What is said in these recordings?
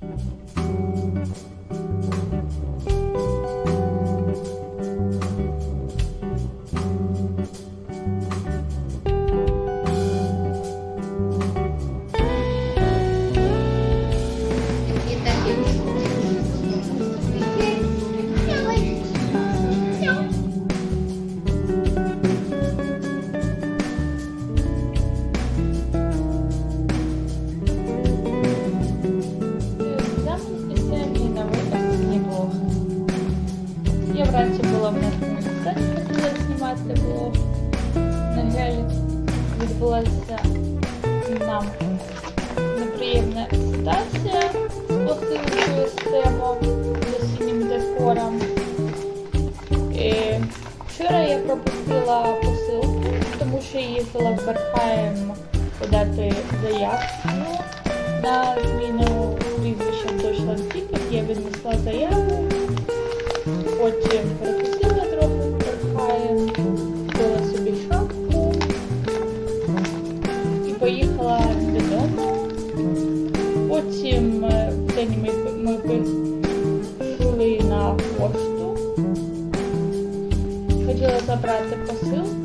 Música тому їздила в Берхайм подати заявку на зміну прізвища Deutschland Ticket. Я віднесла заяву, потім перекусила трохи в Берхайм, купила собі шапку і поїхала додому. Потім е, в день ми, ми пішли на пошту. Хотіла забрати посилку,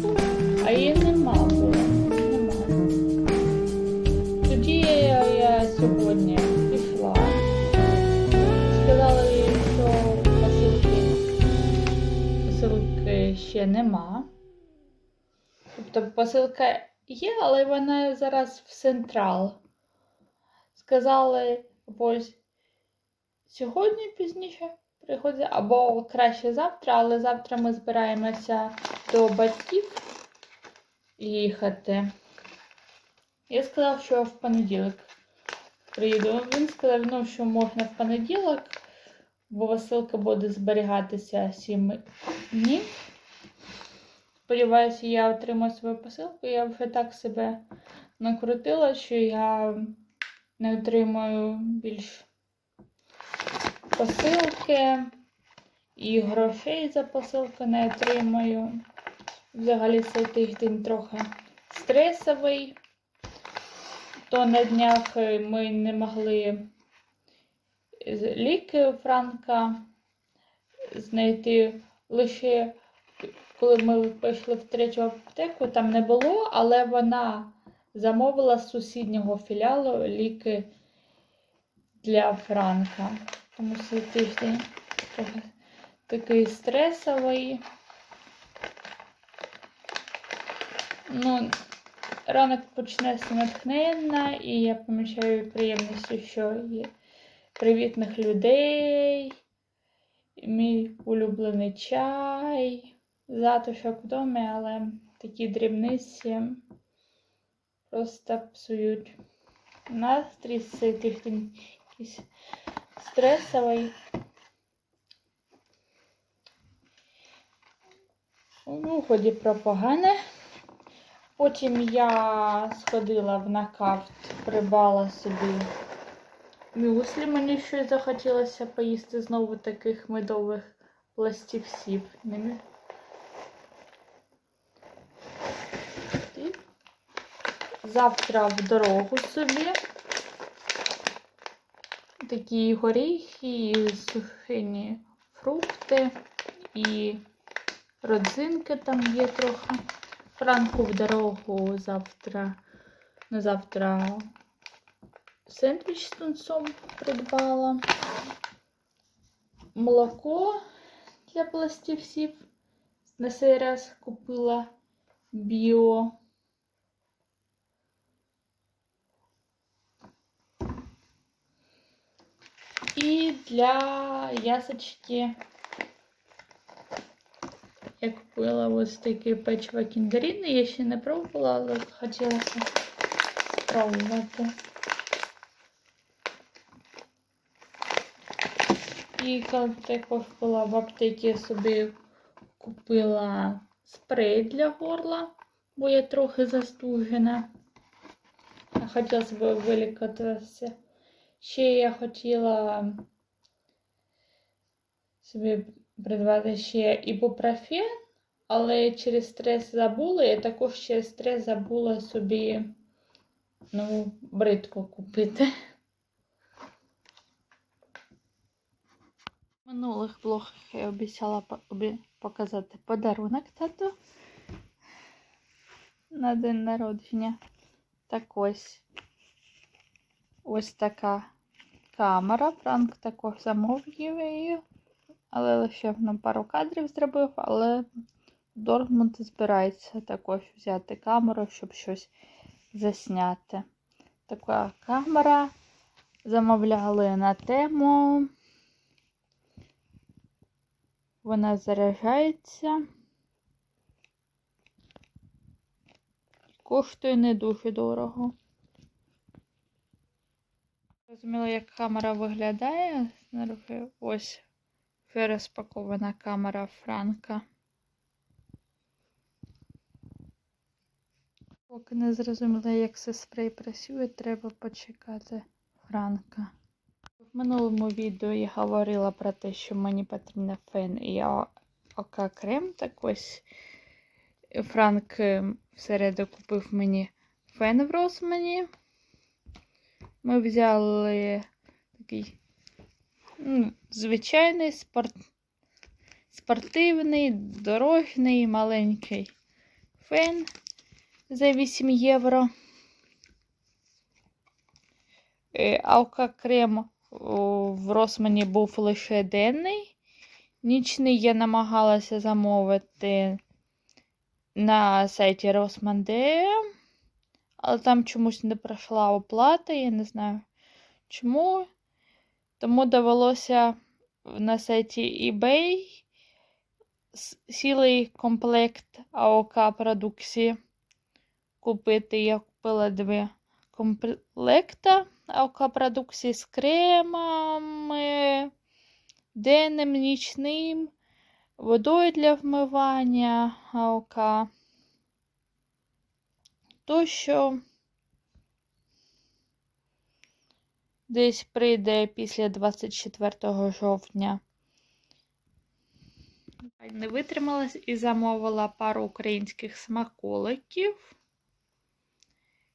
нема. Тобто посилка є, але вона зараз в Централ. Сказали, ось сьогодні пізніше приходить, або краще завтра, але завтра ми збираємося до батьків їхати. Я сказав, що в понеділок приїду. Він сказав, ну, що можна в понеділок, бо посилка буде зберігатися 7 днів. Сподіваюся, я отримаю свою посилку. Я вже так себе накрутила, що я не отримаю більш посилки і грошей за посилку не отримаю. Взагалі цей тиждень трохи стресовий. То на днях ми не могли ліки Франка знайти лише коли ми пішли в третю аптеку, там не було, але вона замовила з сусіднього філіалу ліки для Франка. Тому цей тиждень такий стресовий. Ну, ранок почнеться натхненно, і я помічаю приємності, що є привітних людей, мій улюблений чай, затишок в домі, але такі дрібниці просто псують настрій цей тиждень якийсь стресовий. Ну, ході про погане. Потім я сходила в накафт, придбала собі мюслі. Мені щось захотілося поїсти знову таких медових пластівців. Не мю- І Завтра в дорогу собі. Такі горіхи, і сушені фрукти і родзинки там є трохи. Франку в дорогу завтра. На завтра сендвіч з тунцом придбала. Молоко для пластівців. На цей раз купила біо. І для ясочки я купила ось такі печива кінгаріни. Я ще не пробувала, але хотілося спробувати. І також була в аптеці, я собі купила спрей для горла, бо я трохи застужена. Хотілося б вилікатися. Ще я хотіла собі придбати ще ібупрофен, але через стрес забула. Я також через стрес забула собі нову бритву купити. В минулих блогах я обіцяла показати подарунок тату на день народження. Так ось. Ось така камера. Франк також замовив її, але лише на пару кадрів зробив, але Дортмунд збирається також взяти камеру, щоб щось засняти. Така камера замовляли на тему. Вона заряджається. Коштує не дуже дорого. Розуміло, як камера виглядає. Ось розпакована камера Франка. Поки не зрозуміла, як це спрей працює, треба почекати Франка. В минулому відео я говорила про те, що мені потрібен фен і ока крем. Так ось Франк е, всереду купив мені фен в Росмані. Ми взяли такий ну, звичайний спорт... спортивний, дорожний, маленький фен за 8 євро. Е, Алка крем в Росмані був лише денний. Нічний я намагалася замовити на сайті Росмандея, але там чомусь не пройшла оплата, я не знаю чому. Тому довелося на сайті eBay цілий комплект АОК продукції купити. Я купила дві комплекта АОК продукції з кремами, денним, нічним, водою для вмивання АОК. Тощо десь прийде після 24 жовтня. Не витрималась і замовила пару українських смаколиків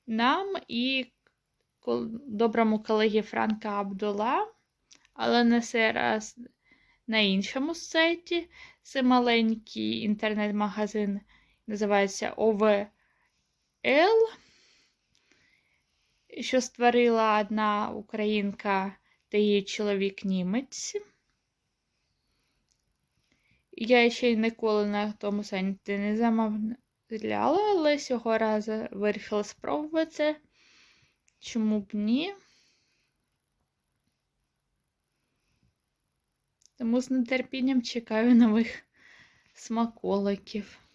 нам і доброму колегі Франка Абдула, але не цей раз на іншому сайті. Це маленький інтернет-магазин, називається OVL, що створила одна українка та її чоловік німець. Я ще ніколи на тому сайті не замовляла, але цього разу вирішила спробувати. Чому б ні? Тому з нетерпінням чекаю нових смаколиків.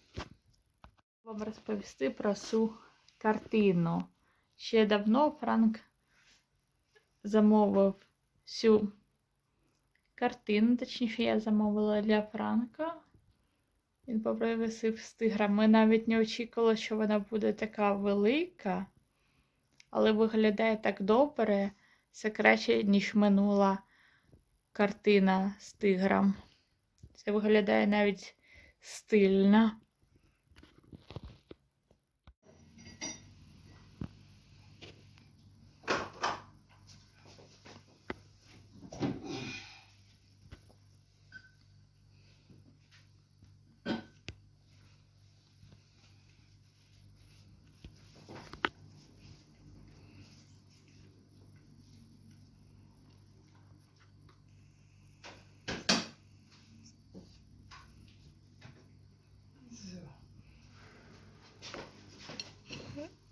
Вам розповісти про цю картину. Ще давно Франк замовив цю картину, точніше, я замовила для Франка. Він попросив з тигром. Ми навіть не очікували, що вона буде така велика, але виглядає так добре. Це краще, ніж минула картина з тигром. Це виглядає навіть стильно.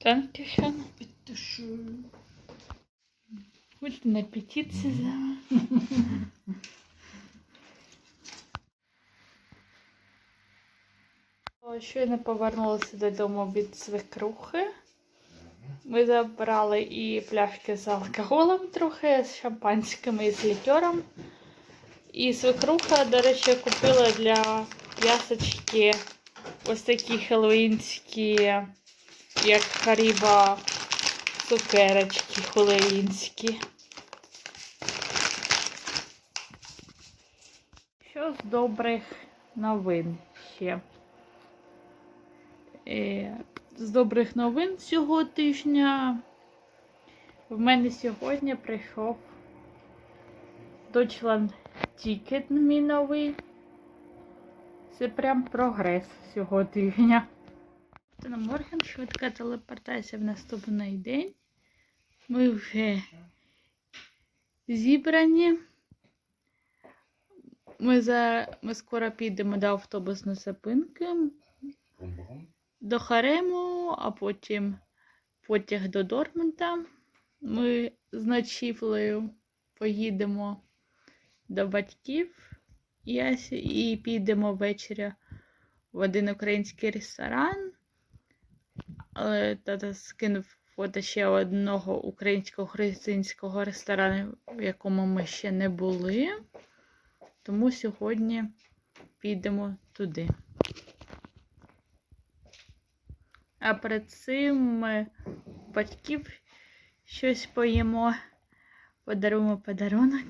Dankeschön. Bitteschön. Guten Appetit zusammen. Щойно повернулися додому від свекрухи. Ми забрали і пляшки з алкоголем трохи, з шампанським і з лікером. І свекруха, до речі, купила для ясочки ось такі хеллоуінські, як Харіба цукерочки хеллоуінські. Що з добрих новин ще? Е, з добрих новин цього тижня в мене сьогодні прийшов Deutschland Ticket мій новий. Це прям прогрес цього тижня. Та на Морген швидка телепортація в наступний день. Ми вже зібрані. Ми, за... Ми скоро підемо до автобусної зупинки до Харему, а потім потяг до Дортмунда. Ми з ночівлею поїдемо до батьків і підемо ввечері в один український ресторан. Але тата скинув фото ще одного українського християнського ресторану, в якому ми ще не були. Тому сьогодні підемо туди. А перед цим ми батьків щось поїмо, подаруємо подарунок.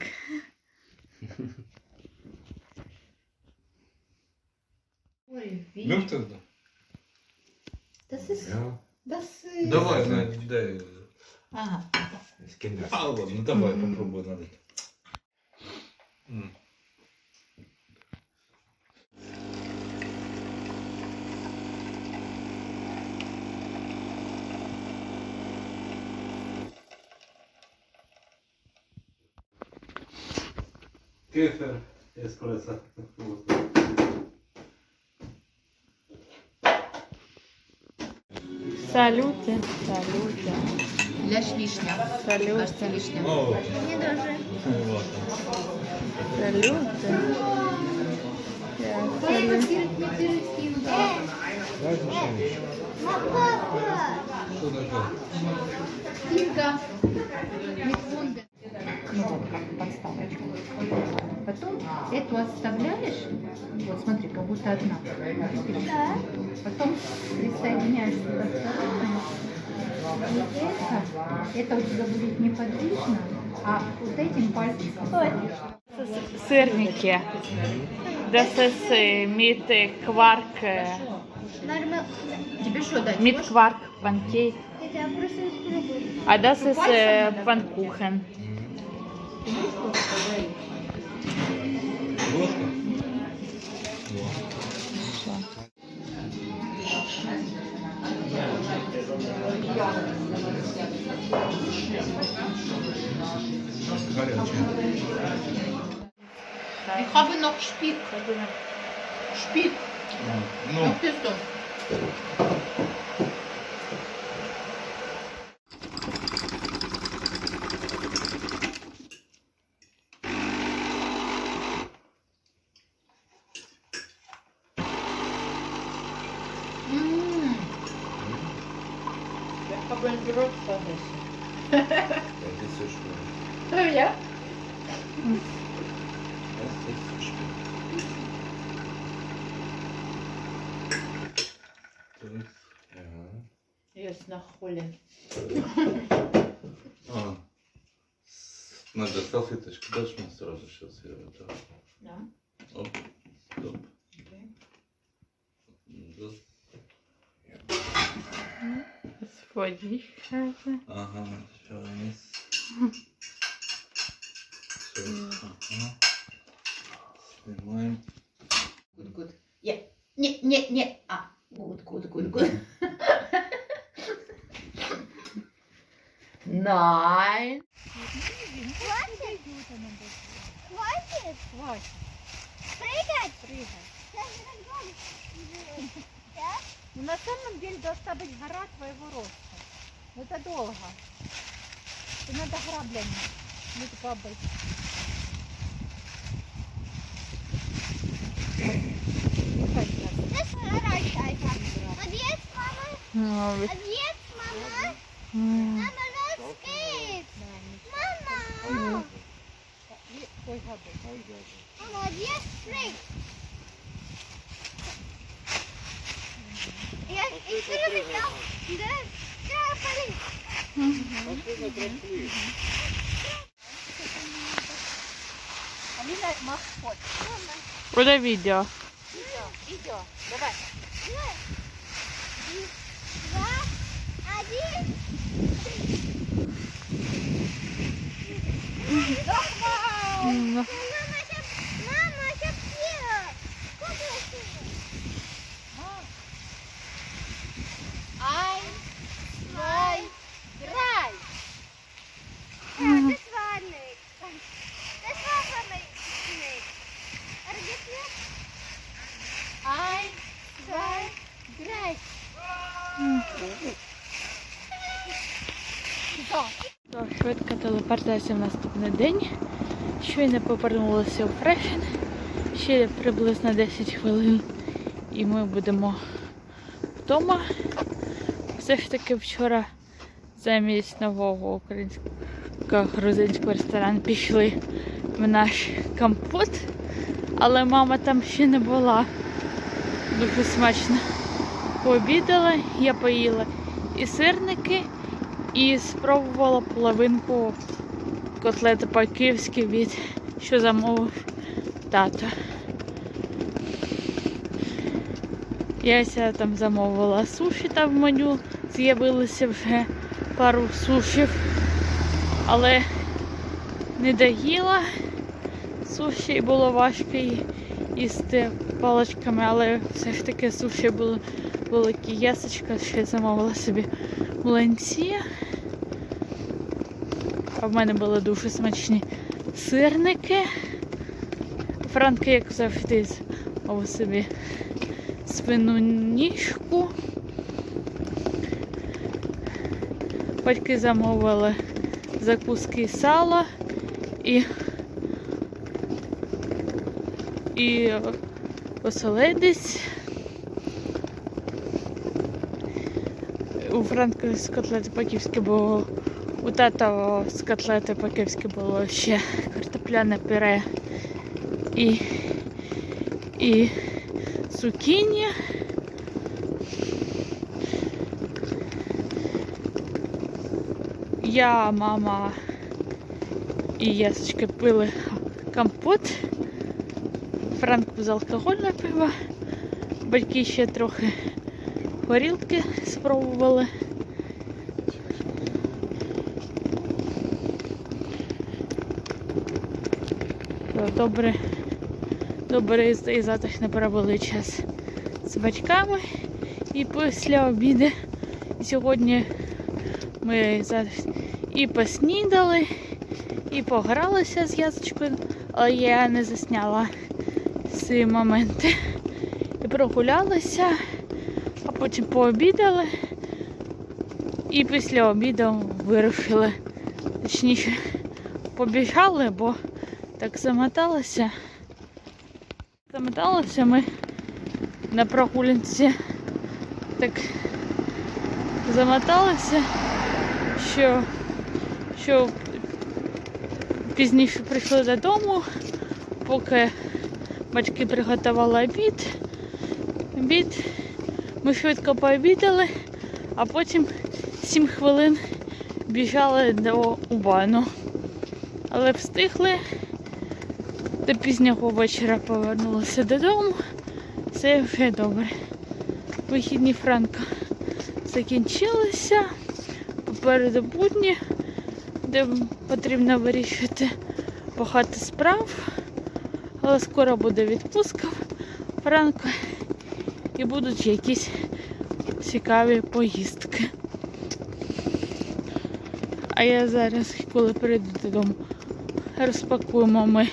Ой, Мертв тогда? Das ist, Ja. das ist... Давай, на, дай. Ага. Из киндер. А, ладно, давай Мгм. попробуй надо. М. Кефир, эспрессо. Салюти, салюти, Ляш вишня. салюти, Кажется, вишня. Мне даже. вот. салюти. Что такое? Финка. Миквунда. Э, потом эту оставляешь, вот смотри, как будто одна. Да. Потом присоединяешь сюда вторую. И это, это у тебя будет неподвижно, а вот этим пальчиком. Сырники. Да, сысы, мит, кварк. Тебе что дать? Мит, кварк, панкейк. А да, сысы, панкухен. Ich habe noch Spiel. Spiel. No. Noch Pistole. Jetzt nach Holland. А, надо салфеточку дашь мне сразу сейчас я это. Да. Оп, оп. Okay. Да. Водичка. Ага, сейчас. Все, ага. Снимаем. Good, good. Yeah. Не, не, не. А, good, good, good, good. nine. Хватит? Хватит? Прыгать? Прыгать. Ну, на самом деле должна быть гора твоего роста. Но это долго. И надо граблями. Ну, побыть. Здесь гора чайка. Вот есть, мама. Ну, а Ja, ich will mich auch. Ne? Ja, verlinkt. Алина, мах фот. Буде відео. Видео. Давай. Два, один. Nochmal. М, Мама, сейчас, мама, сейчас все. Куколки. Ай, zwei, drei. Ja, das war nicht. Das war für mich nicht. Vergiss nicht? Ай, zwei, drei. Все. То телепортація в наступний день. Щойно повернулися у Фрешен. Ще приблизно 10 хвилин. І ми будемо вдома. Все ж таки вчора замість нового українського грузинського ресторану пішли в наш компот. Але мама там ще не була. Дуже смачно. Пообідала, я поїла і сирники, і спробувала половинку котлети по-київськи від що замовив тато. Я ся там замовила суші там в меню, з'явилося вже пару сушів, але не доїла суші і було важко їсти паличками, але все ж таки суші були великі ясочка, ще замовила собі млинці. А в мене були дуже смачні сирники. Франки, як завжди, замовив собі свину ніжку. Батьки замовили закуски і сало і, і оселедець. У Франка з котлети по-київськи було, у тата з котлети по-київськи було ще картопляне пюре і, і цукіні. Я, мама і Ясочка пили компот. Франк безалкогольне пиво. Батьки ще трохи горілки спробували. Добре, добре і затишно провели час з батьками і після обіду. Сьогодні ми і поснідали, і погралися з язочкою, але я не засняла ці моменти. І прогулялися, а потім пообідали. І після обіду вирушили. Точніше, побіжали, бо так замоталося. Замоталося ми на прогулянці. Так замоталося, що, що пізніше прийшли додому, поки батьки приготували обід. Обід. Ми швидко пообідали, а потім 7 хвилин біжали до Убану. Але встигли. До пізнього вечора повернулися додому. Все вже добре. Вихідні Франка закінчилися. Попереду будні, де потрібно вирішити багато справ. Але скоро буде відпустка Франка і будуть якісь цікаві поїздки. А я зараз, коли прийду додому, розпакуємо ми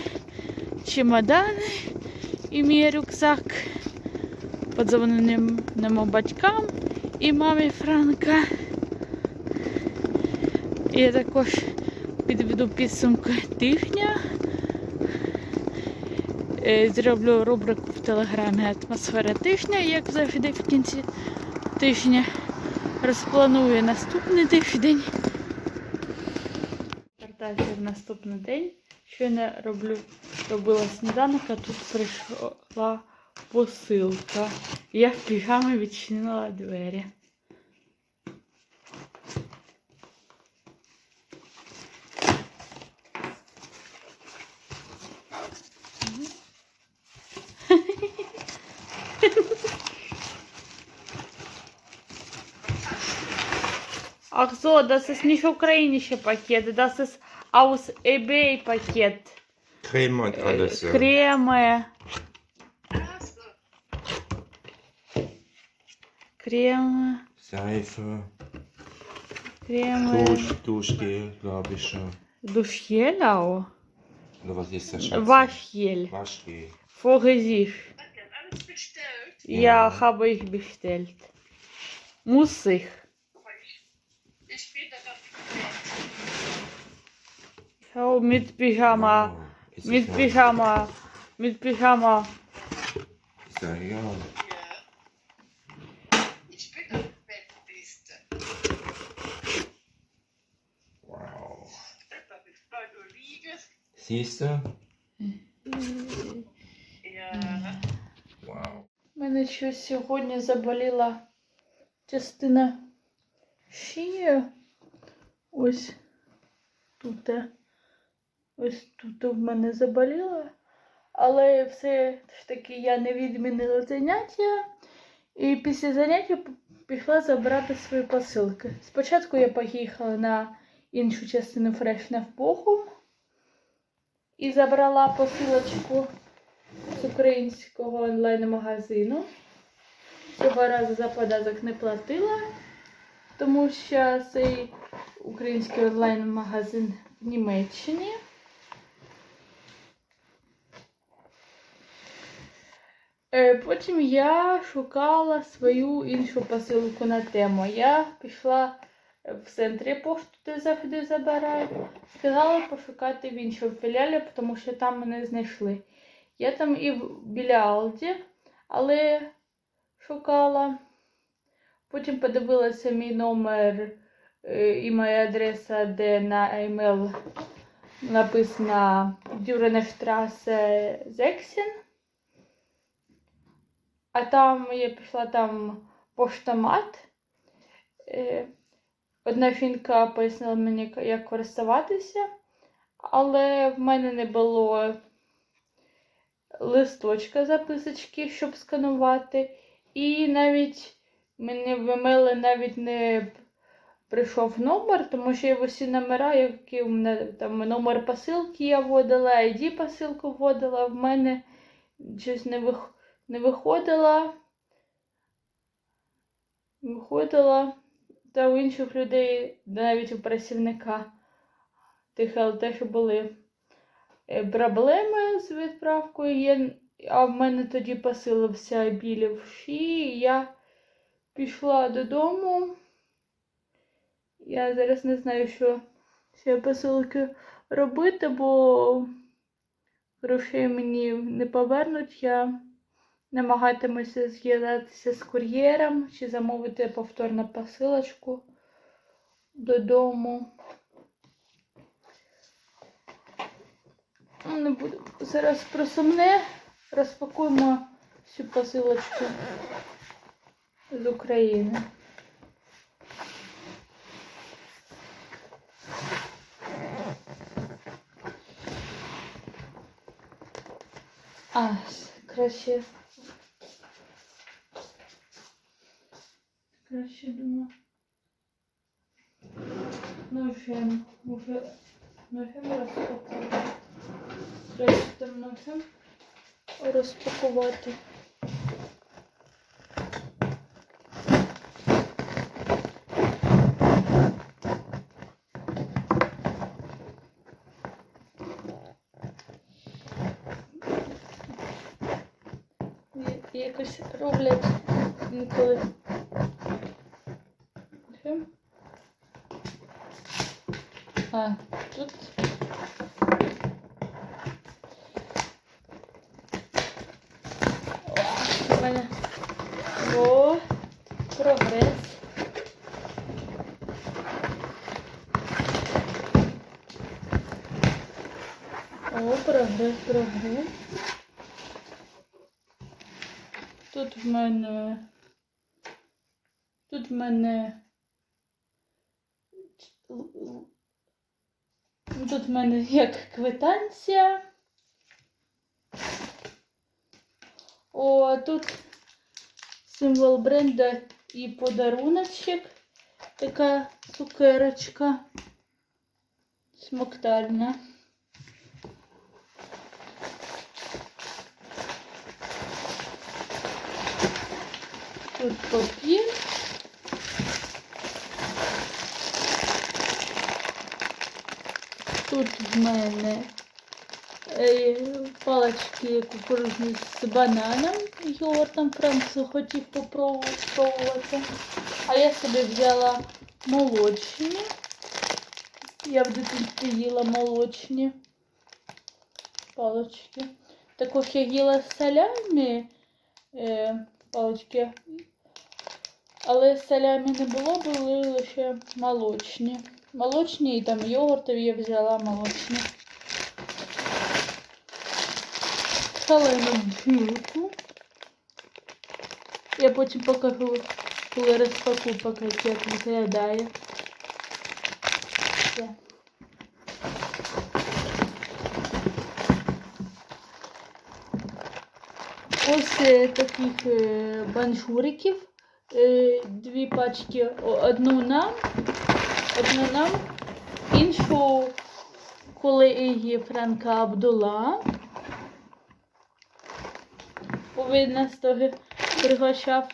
чемодани і мій рюкзак. Подзвонимо батькам і мамі Франка. І я також підведу підсумки тижня. Е, Зроблю рубрику в телеграмі Атмосфера тижня, як завжди в кінці тижня. Розпланую наступний тиждень. Вертаюся в наступний день. Щойно роблю, робила сніданок, а тут прийшла посилка. Я в піжамі відчинила двері. Ach so, das ist nicht ukrainischer Paket, das ist aus eBay. Creme und alles. ja. креми. Креми, Seife, креми. Dusch, Duschgel, glaube ich schon. Душєляу. Oder was ist das, Schatz? Waschgel. Waschgel. Vorgesicht. Ja. Ja, habe ich bestellt. Muss ich. Schau, mit Pyjama. Wow. Mit das Pyjama. Mit Pyjama. Ist ja, ja. Ich bin am Bettbeste. Wow. Siehst du? Ja. Wow. У мене щось сьогодні заболіла частина шиї. Ось тут. Ось тут в мене заболіла. Але все ж таки я не відмінила заняття. І після заняття пішла забрати свої посилки. Спочатку я поїхала на іншу частину Фрешна в Богу і забрала посилочку з українського онлайн-магазину. Цього разу за податок не платила, тому що цей український онлайн-магазин в Німеччині. Потім я шукала свою іншу посилку на тему. Я пішла в центрі пошту, де завжди забирають. Сказала пошукати в іншому філіалі, тому що там мене знайшли. Я там і біля Алді, але шукала. Потім подивилася мій номер е, і моя адреса, де на емейл написано Дюренештрассе Зексін. А там я пішла там поштомат. Е, Одна фінка пояснила мені, як користуватися, але в мене не було листочка записочки, щоб сканувати. І навіть мені в емейлі навіть не прийшов номер, тому що я в усі номера, які у мене там номер посилки я вводила, ID посилку вводила, в мене щось не, вих... не виходила. Виходила. Та у інших людей, навіть у працівника тих ЛТ, були е, проблеми з відправкою. Я, а в мене тоді посилився білі в шиї. Я пішла додому. Я зараз не знаю, що ще посилки робити, бо грошей мені не повернуть. Я намагатимуся зв'язатися з кур'єром чи замовити повторну посилочку додому. Ну, Не буду зараз про сумне. Розпакуємо всю посилочку з України. А, краще. Краще думаю. Ножем. Може, ножем розпакувати. Краще там ножем розпакувати. Якось роблять інколи. Ножем. А, тут. О, у мене. О, прогрес. О, прогрес. Тут в мене. Тут в мене. Тут в мене як квитанція. О, тут символ бренда і подаруночок. Така цукерочка. Смоктальна. Тут папір. Тут в мене е, палички кукурудзяні з бананом, йогуртом Франц хотів попробувати. А я собі взяла молочні. Я в дитинстві їла молочні палички. Також я їла салямі е, палички. Але салямі не було, були лише молочні. Молочні і там йогуртові я взяла молочні. Шалену бджілку. Я потім покажу, коли розпаку пакет, як виглядає. Ось е, таких е, банжуриків. Дві пачки. Одну нам, одну нам, іншу колеги Франка Абдула. Він нас теж пригощав.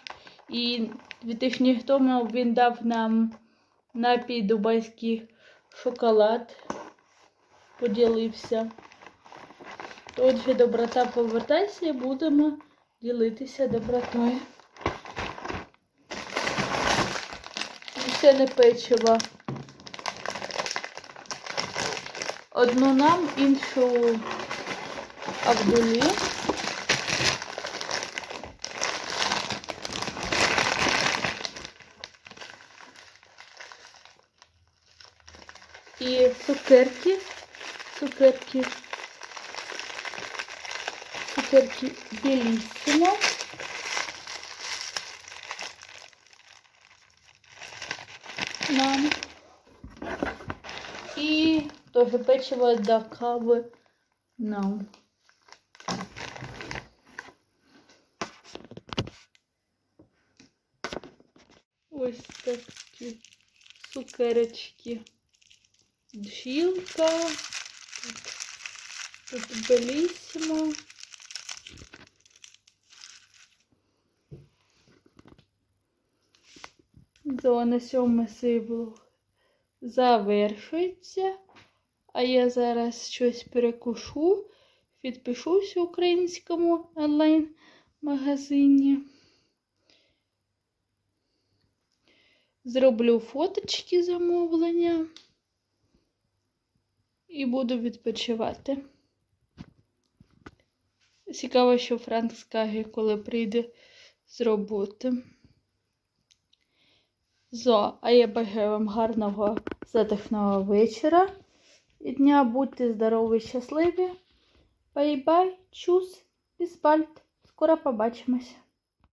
І дві тижні тому він дав нам напій дубайський шоколад. Поділився. Отже, доброта повертайся і будемо ділитися добротою. І ще не печиво. Одну нам, іншу Абдулі. І цукерки. Цукерки. Цукерки Белиссимо. Нам. І теж печиво до кави. Ось такі цукерочки. Бджілка. Тут, тут белісімо. То на сьому сиблу завершується. А я зараз щось перекушу, підпишусь в українському онлайн-магазині. Зроблю фоточки замовлення і буду відпочивати. Цікаво, що Франк скаже, коли прийде з роботи. Зо, а я бажаю вам гарного затишного вечора і дня. Будьте здорові, щасливі. Бай-бай, чус, біспальт. Скоро побачимось.